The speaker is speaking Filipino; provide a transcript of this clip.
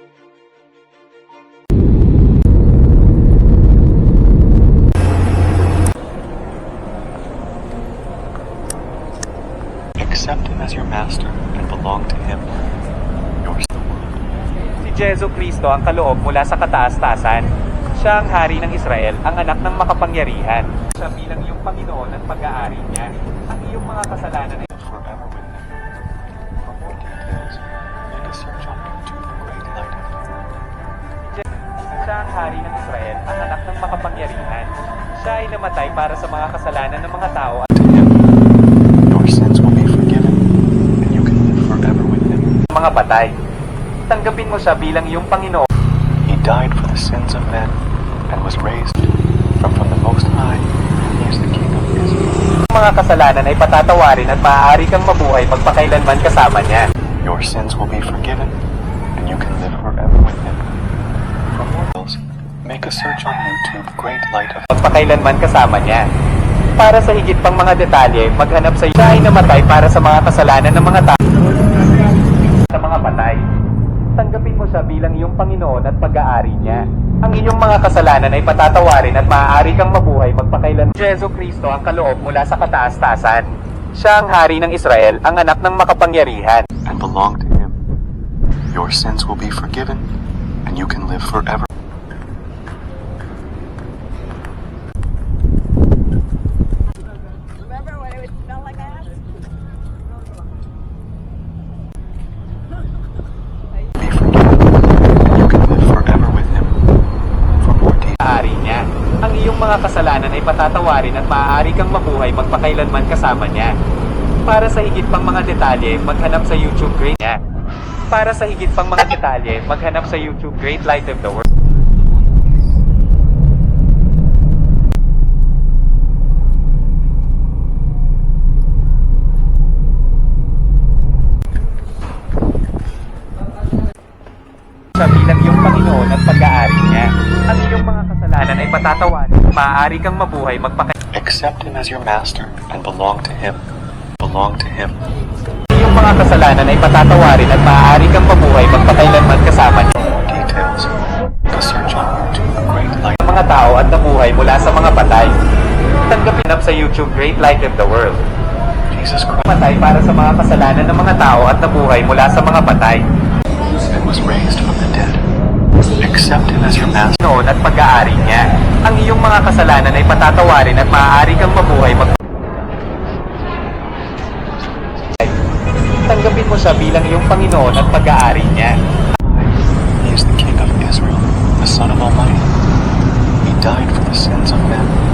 Accept him as your master and belong to him. Yours the world. Si Jesu Cristo ang kaloob mula sa kataas-taasan. Siya ang hari ng Israel, ang anak ng makapangyarihan. Siya bilang iyong Panginoon at pag-aari niya. Ang iyong mga kasalanan ay hari ng Israel, ang anak ng makapangyarihan. Siya ay namatay para sa mga kasalanan ng mga tao at. Your sins will be forgiven, and you can live forever with him. mga patay. Tanggapin mo siya bilang iyong Panginoon. He died for the sins of men and was raised from, from the Most High. He is the King of Israel. Ang mga kasalanan ay patatawarin at maaari kang mabuhay magpakailanman kasama niya. Your sins will be forgiven, and you can live forever. Details, make a search on YouTube Great Light of Magpakailanman kasama niya. Para sa higit pang mga detalye, maghanap sa siya ay namatay para sa mga kasalanan ng mga tao. Sa mga patay. Tanggapin mo siya bilang iyong Panginoon at pag-aari niya. Ang iyong mga kasalanan ay patatawarin at maaari kang mabuhay magpakailan. Jesu Cristo ang kaloob mula sa kataas-taasan. Siya ang hari ng Israel, ang anak ng makapangyarihan. and belong to him. Your sins will be forgiven, and you can live forever. Remember when it would smell like ass? Be forgiven, and you can live forever with him. For more details, Maaari niya. Ang iyong mga kasalanan ay patatawarin at maaari kang mabuhay magpakailanman kasama niya. Para sa higit pang mga detalye, maghanap sa YouTube Great niya. Para sa higit pang mga detalye, maghanap sa YouTube Great Light of the World. Siya bilang iyong Panginoon at pag-aari niya. Ang iyong mga kasalanan ay patatawarin at maaari kang mabuhay magpakailanman. accept him as your master and belong to him. Belong to him. iyong mga kasalanan ay patatawarin at maaari kang mabuhay magpakailanman kasama niya. Details, a search on YouTube Great Light. Ang mga tao at nabuhay mula sa mga patay. Tanggapin up sa YouTube Great Light of the World. Jesus Christ Patay para sa mga kasalanan ng mga tao at nabuhay mula sa mga patay. Accept him as your master. Noon at pag-aari niya. Ang iyong mga kasalanan ay patatawarin at maaari kang mabuhay mag Tanggapin mo siya bilang iyong Panginoon at pag-aari niya. He is the King of Israel, the Son of Almighty. He died for the sins of men